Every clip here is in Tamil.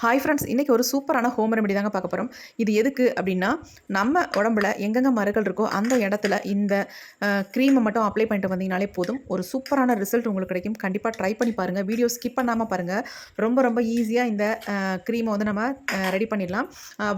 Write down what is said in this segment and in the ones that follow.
ஹாய் ஃப்ரெண்ட்ஸ் இன்றைக்கி ஒரு சூப்பரான ஹோம் ரெமெடி தாங்க பார்க்க போகிறோம் இது எதுக்கு அப்படின்னா நம்ம உடம்புல எங்கெங்கே மருகள் இருக்கோ அந்த இடத்துல இந்த க்ரீமை மட்டும் அப்ளை பண்ணிட்டு வந்தீங்கனாலே போதும். ஒரு சூப்பரான ரிசல்ட் உங்களுக்கு கிடைக்கும். கண்டிப்பாக ட்ரை பண்ணி பாருங்கள் வீடியோ ஸ்கிப் பண்ணாமல் பாருங்கள் ரொம்ப ரொம்ப ஈஸியாக இந்த க்ரீமை வந்து நம்ம ரெடி பண்ணிடலாம்.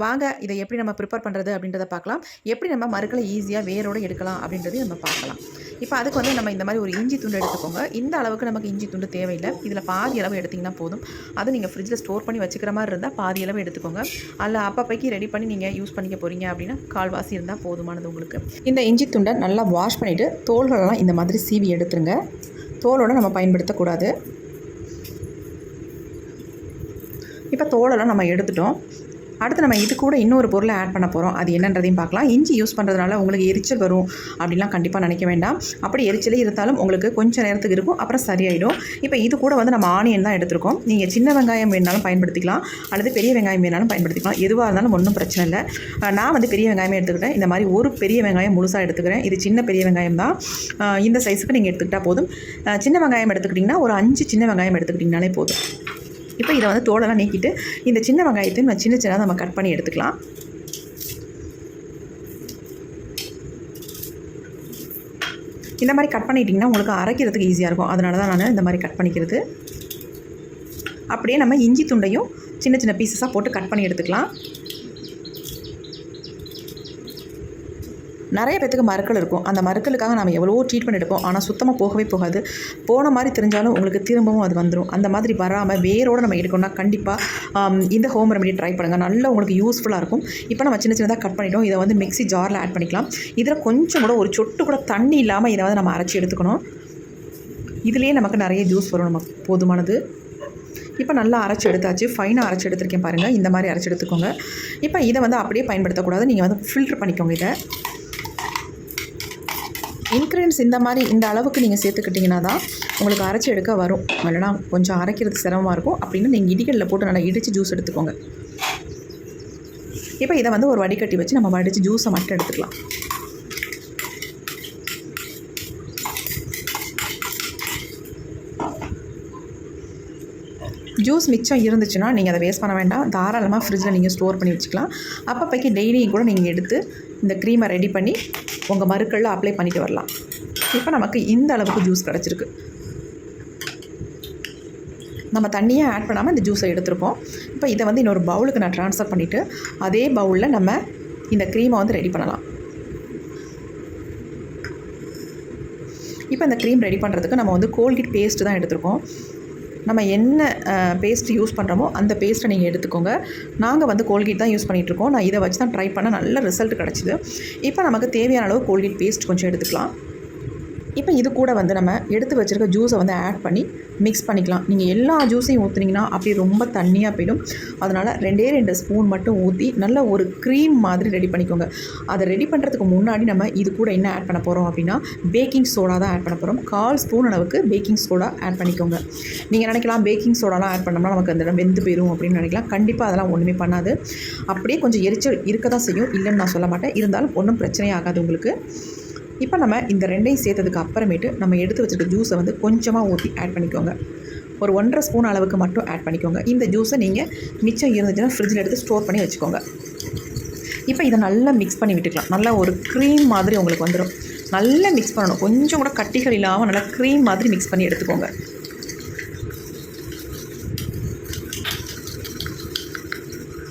வாங்க இதை எப்படி நம்ம ப்ரிப்பேர் பண்ணுறது அப்படின்றத பார்க்கலாம். எப்படி நம்ம மருக்களை ஈஸியாக வேரோடு எடுக்கலாம் அப்படின்றதையும் நம்ம பார்க்கலாம். இப்போ அதுக்கு வந்து நம்ம இந்த மாதிரி ஒரு இஞ்சி துண்டு எடுத்துக்கோங்க. இந்த அளவுக்கு நமக்கு இஞ்சி துண்டு தேவையில்லை. இதில் பாதி அளவு எடுத்திங்கன்னா போதும். அது நீங்கள் ஃப்ரிட்ஜில் ஸ்டோர் பண்ணி வச்சுக்கிற மாதிரி இருந்தால் பாதி அளவு எடுத்துக்கோங்க. அதில் அப்பப்பைக்கு ரெடி பண்ணி நீங்கள் யூஸ் பண்ணிக்க போகிறீங்க அப்படின்னா கால்வாசி இருந்தால் போதுமானது உங்களுக்கு. இந்த இஞ்சி துண்டை நல்லா வாஷ் பண்ணிவிட்டு தோல்களெல்லாம் இந்த மாதிரி சீவி எடுத்துருங்க. தோலோடு நம்ம பயன்படுத்தக்கூடாது. இப்போ தோலெல்லாம் நம்ம எடுத்துட்டோம். அடுத்து நம்ம இது கூட இன்னொரு பொருளை ஆட் பண்ண போகிறோம் அது என்னன்றதையும் பார்க்கலாம். இஞ்சி யூஸ் பண்ணுறதுனால உங்களுக்கு எரிச்சல் வரும் அப்படின்லாம் கண்டிப்பாக நினைக்க வேண்டாம். அப்படி எரிச்சலே இருந்தாலும் உங்களுக்கு கொஞ்சம் நேரத்துக்கு இருக்கும். அப்புறம் சரியாயிடும். இப்போ இது கூட வந்து நம்ம ஆனியன் தான் எடுத்திருக்கோம். நீங்கள் சின்ன வெங்காயம் வேணாலும் பயன்படுத்திக்கலாம். அல்லது பெரிய வெங்காயம் வேணாலும் பயன்படுத்திக்கலாம். எதுவாக இருந்தாலும் ஒன்றும் பிரச்சனை இல்லை. நான் வந்து பெரிய வெங்காயமே எடுத்துக்கிட்டேன். இந்த மாதிரி ஒரு பெரிய வெங்காயம் முழுசாக எடுத்துக்கிறேன். இது சின்ன பெரிய வெங்காயம் தான். இந்த சைஸுக்கு நீங்கள் எடுத்துக்கிட்டால் போதும். சின்ன வெங்காயம் எடுத்துக்கிட்டிங்கன்னா ஒரு அஞ்சு சின்ன வெங்காயம் எடுத்துக்கிட்டிங்கனாலே போதும். இப்போ இதை வந்து தோலெல்லாம் நீக்கிட்டு இந்த சின்ன வெங்காயத்தையும் நம்ம சின்ன சின்னதாக நம்ம கட் பண்ணி எடுத்துக்கலாம். இந்த மாதிரி கட் பண்ணிட்டிங்கன்னா உங்களுக்கு அரைக்கிறதுக்கு ஈஸியாக இருக்கும். அதனால தான் நான் இந்த மாதிரி கட் பண்ணிக்கிறது. அப்படியே நம்ம இஞ்சி துண்டையும் சின்ன சின்ன பீசஸாக போட்டு கட் பண்ணி எடுத்துக்கலாம். நிறைய பேத்துக்கு மருக்கள் இருக்கும். அந்த மருக்களுக்காக நம்ம எவ்வளவோ ட்ரீட்மெண்ட் எடுப்போம். ஆனால் சுத்தமாக போகவே போகாது. போன மாதிரி தெரிஞ்சாலும் உங்களுக்கு திரும்பவும் அது வந்துடும் அந்த மாதிரி வராமல் வேரோடு நம்ம எடுக்கணும்னா கண்டிப்பாக இந்த ஹோம் ரெமெடி ட்ரை பண்ணுங்கள் நல்ல உங்களுக்கு யூஸ்ஃபுல்லாக இருக்கும். இப்போ நம்ம சின்ன சின்னதாக கட் பண்ணிட்டோம். இதை வந்து மிக்ஸி ஜாரில் ஆட் பண்ணிக்கலாம். இதில் கொஞ்சம் கூட ஒரு சொட்டு கூட தண்ணி இல்லாமல் இதை வந்து நம்ம அரைச்சி எடுத்துக்கணும். இதுலேயே நமக்கு நிறைய ஜூஸ் வரும். நமக்கு போதுமானது. இப்போ நல்லா அரைச்சி எடுத்தாச்சு. ஃபைனாக அரைச்சி எடுத்திருக்கேன் பாருங்கள் இந்த மாதிரி அரைச்சி எடுத்துக்கோங்க. இப்போ இதை வந்து அப்படியே பயன்படுத்தக்கூடாது. நீங்கள் வந்து ஃபில்ட்ரு பண்ணிக்கோங்க இதை. இன்க்ரீடியன்ஸ் இந்த மாதிரி இந்த அளவுக்கு நீங்கள் சேர்த்துக்கிட்டிங்கன்னா தான் உங்களுக்கு அரைச்சி எடுக்க வரும். இல்லைனா கொஞ்சம் அரைக்கிறது சிரமமாக இருக்கும். அப்படின்னு நீங்கள் இடிகளில் போட்டு நல்லா இடித்து ஜூஸ் எடுத்துக்கோங்க. இப்போ இதை வந்து ஒரு வடிகட்டி வச்சு நம்ம வடித்து ஜூஸை மட்டும் எடுத்துக்கலாம். ஜூஸ் மிச்சம் இருந்துச்சுன்னா நீங்கள் அதை வேஸ்ட் பண்ண வேண்டாம். தாராளமாக ஃப்ரிட்ஜில் நீங்கள் ஸ்டோர் பண்ணி வச்சுக்கலாம். அப்பப்போக்கி டெய்லியும் கூட நீங்கள் எடுத்து இந்த க்ரீமை ரெடி பண்ணி உங்கள் மறுக்களில் அப்ளை பண்ணிட்டு வரலாம். இப்போ நமக்கு இந்த அளவுக்கு ஜூஸ் கிடச்சிருக்கு. நம்ம தண்ணியை ஆட் பண்ணாமல் இந்த ஜூஸை எடுத்திருக்கோம் இப்போ இதை வந்து இன்னொரு பவுலுக்கு நான் ட்ரான்ஸ்ஃபர் பண்ணிவிட்டு அதே பவுலில் நம்ம இந்த க்ரீமை வந்து ரெடி பண்ணலாம். இப்போ இந்த க்ரீம் ரெடி பண்ணுறதுக்கு நம்ம வந்து கோல்கேட் பேஸ்ட்டு தான் எடுத்திருக்கோம். நம்ம என்ன பேஸ்ட் யூஸ் பண்ணுறோமோ அந்த பேஸ்ட்டை நீங்கள் எடுத்துக்கோங்க. நாங்கள் வந்து கோல்கேட் தான் யூஸ் பண்ணிகிட்ருக்கோம் நான் இதை வச்சு தான் ட்ரை பண்ண நல்ல ரிசல்ட் கிடச்சிது. இப்போ நமக்கு தேவையான அளவு கோல்கேட் பேஸ்ட் கொஞ்சம் எடுத்துக்கலாம். இப்போ இது கூட வந்து நம்ம எடுத்து வச்சுருக்க ஜூஸை வந்து ஆட் பண்ணி மிக்ஸ் பண்ணிக்கலாம். நீங்கள் எல்லா ஜூஸையும் ஊற்றுனீங்கன்னா அப்படியே ரொம்ப தண்ணியாக போயிடும். அதனால் ரெண்டே ரெண்டு ஸ்பூன் மட்டும் ஊற்றி நல்ல ஒரு க்ரீம் மாதிரி ரெடி பண்ணிக்கோங்க. அதை ரெடி பண்ணுறதுக்கு முன்னாடி நம்ம இது கூட என்ன ஆட் பண்ண போகிறோம் அப்படின்னா பேக்கிங் சோடா தான் ஆட் பண்ண போகிறோம் கால் ஸ்பூன் அளவுக்கு பேக்கிங் சோடா ஆட் பண்ணிக்கோங்க. நீங்கள் நினைக்கலாம் பேக்கிங் சோடாலாம் ஆட் பண்ணோம்னா நமக்கு அந்த இடம் வெந்து போயிடும் அப்படின்னு நினைக்கலாம். கண்டிப்பாக அதெல்லாம் ஒன்றுமே பண்ணாது. அப்படியே கொஞ்சம் எரிச்சல் இருக்க தான் செய்யும். இல்லைன்னு நான் சொல்ல மாட்டேன். இருந்தாலும் ஒன்றும் பிரச்சனையே ஆகாது உங்களுக்கு. இப்போ நம்ம இந்த ரெண்டையும் சேர்த்ததுக்கு அப்புறமேட்டு நம்ம எடுத்து வச்சுருக்க ஜூஸை வந்து கொஞ்சமாக ஊற்றி ஆட் பண்ணிக்கோங்க. ஒரு ஒன்றரை ஸ்பூன் அளவுக்கு மட்டும் ஆட் பண்ணிக்கோங்க. இந்த ஜூஸை நீங்கள் மிச்சம் இருந்துச்சுன்னா ஃப்ரிட்ஜில் எடுத்து ஸ்டோர் பண்ணி வச்சுக்கோங்க. இப்போ இதை நல்லா மிக்ஸ் பண்ணி விட்டுக்கலாம். நல்லா ஒரு க்ரீம் மாதிரி உங்களுக்கு வந்துடும் நல்லா மிக்ஸ் பண்ணணும். கொஞ்சம் கூட கட்டிகள் இல்லாமல் நல்லா க்ரீம் மாதிரி மிக்ஸ் பண்ணி எடுத்துக்கோங்க.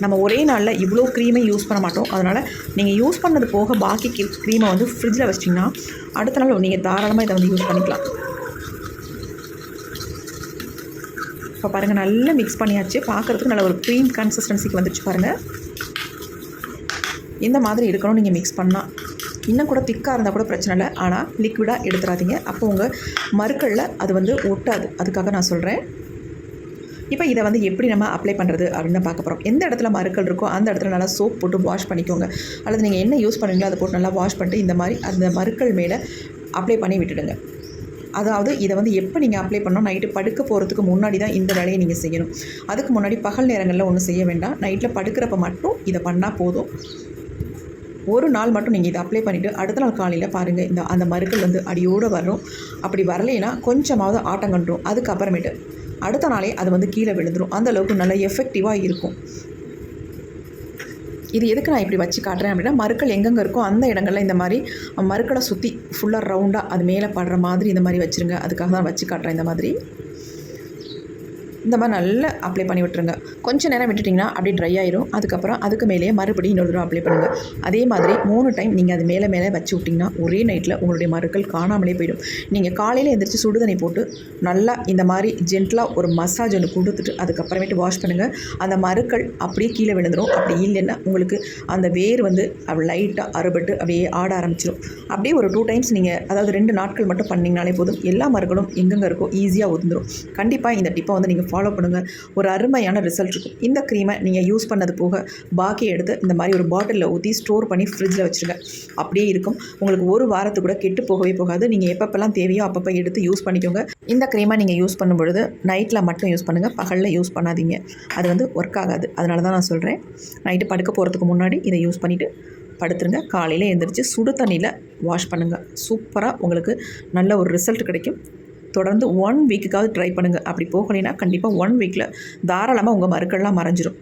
நம்ம ஒரே நாளில் இவ்வளோ க்ரீமை யூஸ் பண்ண மாட்டோம். அதனால் நீங்கள் யூஸ் பண்ணது போக பாக்கி க்ரீமை வந்து ஃப்ரிட்ஜில் வச்சிட்டிங்கன்னா அடுத்த நாள் நீங்கள் தாராளமாக இதை வந்து யூஸ் பண்ணிக்கலாம். இப்போ பாருங்கள் நல்லா மிக்ஸ் பண்ணியாச்சு. பார்க்குறதுக்கு நல்ல ஒரு க்ரீம் கன்சிஸ்டன்சிக்கு வந்துச்சு பாருங்கள் இந்த மாதிரி இருக்கணும் நீங்கள் மிக்ஸ் பண்ணால் இன்னும் கூட திக்காக இருந்தால் கூட பிரச்சனை இல்லை. ஆனால் லிக்விடாக எடுத்துடாதீங்க அப்போ உங்கள் மறுக்களில் அது வந்து ஒட்டாது. அதுக்காக நான் சொல்கிறேன் இப்போ இதை வந்து எப்படி நம்ம அப்ளை பண்ணுறது அப்படின்னு பார்க்க போகிறோம் எந்த இடத்துல மறுக்கள் இருக்கோ அந்த இடத்துல நல்லா சோப் போட்டு வாஷ் பண்ணிக்கோங்க. அல்லது நீங்கள் என்ன யூஸ் பண்ணுறீங்களோ அதை போட்டு நல்லா வாஷ் பண்ணிட்டு இந்த மாதிரி அந்த மறுக்கள் மேலே அப்ளை பண்ணி விட்டுடுங்க. அதாவது இதை வந்து எப்போ நீங்கள் அப்ளை பண்ணோம் நைட்டு படுக்க போகிறதுக்கு முன்னாடி தான் இந்த வேலையை நீங்கள் செய்யணும். அதுக்கு முன்னாடி பகல் நேரங்களில் ஒன்றும் செய்ய வேண்டாம். நைட்டில் படுக்கிறப்ப மட்டும் இதை பண்ணால் போதும். ஒரு நாள் மட்டும் நீங்கள் இதை அப்ளை பண்ணிவிட்டு அடுத்த நாள் காலையில் பாருங்கள் இந்த அந்த மருக்கள் வந்து அடியோடு வரும். அப்படி வரலைன்னா கொஞ்சமாவது ஆட்டம் கண்டுரும். அதுக்கப்புறமேட்டு அடுத்த நாளே அது வந்து கீழே விழுந்துடும் அந்தளவுக்கு நல்ல எஃபெக்டிவாக இருக்கும். இது எதுக்கு நான் இப்படி வச்சு காட்டுறேன் அப்படின்னா மறுக்கள் எங்கெங்கே இருக்கோ அந்த இடங்களில் இந்த மாதிரி மறுக்களை சுற்றி ஃபுல்லாக ரவுண்டாக அது மேலே படுற மாதிரி இந்த மாதிரி வச்சுருங்க. அதுக்காக தான் வச்சு காட்டுறேன் இந்த மாதிரி. இந்த மாதிரி நல்லா அப்ளை பண்ணி விட்டுருங்க. கொஞ்ச நேரம் விட்டுட்டிங்கன்னா அப்படியே ட்ரை ஆயிரும். அதுக்கப்புறம் அதுக்கு மேலேயே மறுபடியும் இன்னொரு தடவை அப்ளை பண்ணுங்கள் அதே மாதிரி மூணு டைம் நீங்கள் அது மேலே மேலே வச்சு விட்டிங்கன்னா ஒரே நைட்டில் உங்களுடைய மறுக்கள் காணாமலே போயிடும். நீங்கள் காலையில் எந்திரிச்சு சுடுதண்ணி போட்டு நல்லா இந்த மாதிரி ஜென்டலாக ஒரு மசாஜ் ஒன்று கொடுத்துட்டு அதுக்கப்புறமேட்டு வாஷ் பண்ணுங்கள் அந்த மறுக்கள் அப்படியே கீழே விழுந்துடும் அப்படி இல்லைன்னா உங்களுக்கு அந்த வேர் வந்து லைட்டாக அறுபட்டு அப்படியே ஆட ஆரம்பிச்சிடும் அப்படியே ஒரு டூ டைம்ஸ் நீங்கள் அதாவது ரெண்டு நாட்கள் மட்டும் பண்ணிங்கனாலே போதும். எல்லா மருக்களும் எங்கெங்கே இருக்கோ ஈஸியாக ஒதுந்துடும் கண்டிப்பாக இந்த டிப்பை வந்து நீங்கள் ஃபாலோ பண்ணுங்கள் ஒரு அருமையான ரிசல்ட் இருக்கும். இந்த க்ரீமை நீங்கள் யூஸ் பண்ணது போக பாக்கி எடுத்து இந்த மாதிரி ஒரு பாட்டிலில் ஊற்றி ஸ்டோர் பண்ணி ஃப்ரிட்ஜில் வச்சுருங்க. அப்படியே இருக்கும். உங்களுக்கு ஒரு வாரத்துக்கு கூட கெட்டு போகவே போகாது. நீங்கள் எப்பப்பெல்லாம் தேவையோ அப்பப்போ எடுத்து யூஸ் பண்ணிக்கோங்க. இந்த க்ரீமை நீங்கள் யூஸ் பண்ணும்பொழுது நைட்டில் மட்டும் யூஸ் பண்ணுங்கள் பகலில் யூஸ் பண்ணாதீங்க. அது வந்து ஒர்க் ஆகாது. அதனால தான் நான் சொல்கிறேன் நைட்டு படுக்க போகிறதுக்கு முன்னாடி இதை யூஸ் பண்ணிவிட்டு படுத்துருங்க. காலையில் எழுந்திரிச்சு சுடு தண்ணியில் வாஷ் பண்ணுங்கள் சூப்பராக உங்களுக்கு நல்ல ஒரு ரிசல்ட் கிடைக்கும். தொடர்ந்து ஒன் வீக்குக்காவது ட்ரை பண்ணுங்கள் அப்படி போகலைன்னா கண்டிப்பாக ஒன் வீக்கில் தாராளமாக உங்கள் மறுக்கள்லாம் மறைஞ்சிரும்.